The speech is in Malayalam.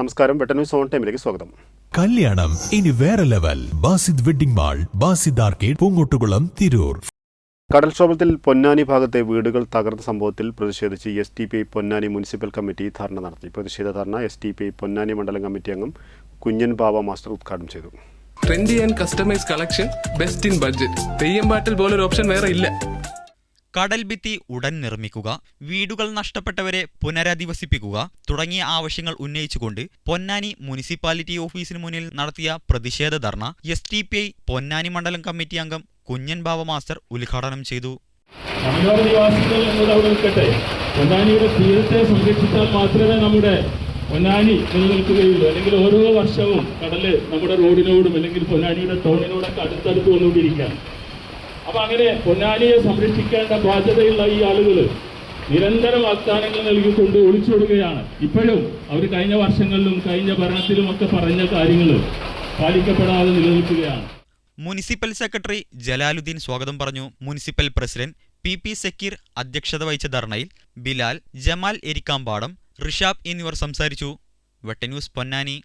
നമസ്കാരം വെട്ട ന്യൂസ് ഓൺ ടൈമിലേക്ക് സ്വാഗതം. കല്യാണം ഇനി വേറെ level. Basid wedding mall Basid arcade Poonkottukulam Tirur. കടൽക്ഷോഭത്തിൽ Ponnani ഭാഗത്തെ വീടുകൾ തകർന്ന സംഭവത്തിൽ പ്രതിഷേധിച്ച് S D P I Ponnani municipal committee dharna നടത്തി. പ്രതിഷേധ dharna S D P I Ponnani മണ്ഡലം കമ്മിറ്റി അംഗം കുഞ്ഞൻ ബാബ മാസ്റ്റർ ഉദ്ഘാടനം ചെയ്തു. Trendy and customise collection best in budget Theyyam പാട്ടിൽ പോലൊരു ഓപ്ഷൻ വേറെ ഇല്ല. കടൽ ഭിത്തി ഉടൻ നിർമ്മിക്കുക വീടുകൾ നഷ്ടപ്പെട്ടവരെ പുനരധിവസിപ്പിക്കുക തുടങ്ങിയ ആവശ്യങ്ങൾ ഉന്നയിച്ചുകൊണ്ട് പൊന്നാനി മുനിസിപ്പാലിറ്റി ഓഫീസിന് മുന്നിൽ നടത്തിയ പ്രതിഷേധ dharna S D P I Ponnani മണ്ഡലം കമ്മിറ്റി അംഗം കുഞ്ഞൻ ബാബ മാസ്റ്റർ ഉദ്ഘാടനം ചെയ്തു. തീരത്തെ സംരക്ഷിച്ചാൽ മാത്രമേ നമ്മുടെ പൊന്നാനി നിലനിൽക്കുകയുള്ളൂ. അല്ലെങ്കിൽ ഓരോ വർഷവും കടൽ നമ്മുടെ റോഡിനോടും അല്ലെങ്കിൽ പൊന്നാനിയുടെ ടൗണിനോടൊക്കെ അടുത്തടുത്ത് വന്നുകൊണ്ടിരിക്കുകയാണ്. അപ്പൊ അങ്ങനെ പൊന്നാനിയെ സംരക്ഷിക്കേണ്ട ബാധ്യതയുള്ള ഈ ആളുകൾ നിരന്തരം വാഗ്ദാനങ്ങൾ നൽകിക്കൊണ്ട് ഒളിച്ചോടുകയാണ്. ഇപ്പോഴും അവർ കഴിഞ്ഞ വർഷങ്ങളിലും കഴിഞ്ഞ ഭരണത്തിലും ഒക്കെ പറഞ്ഞ കാര്യങ്ങൾ പാലിക്കപ്പെടാതെ നിലനിൽക്കുകയാണ്. മുനിസിപ്പൽ സെക്രട്ടറി ജലാലുദ്ദീൻ സ്വാഗതം പറഞ്ഞു. Municipal president P P Sakkeer അധ്യക്ഷത വഹിച്ച ധർണയിൽ ബിലാൽ ജമാൽ എരിക്കാമ്പാടം ഋഷാബ് എന്നിവർ സംസാരിച്ചു. വെട്ടന്യൂസ് പൊന്നാനി.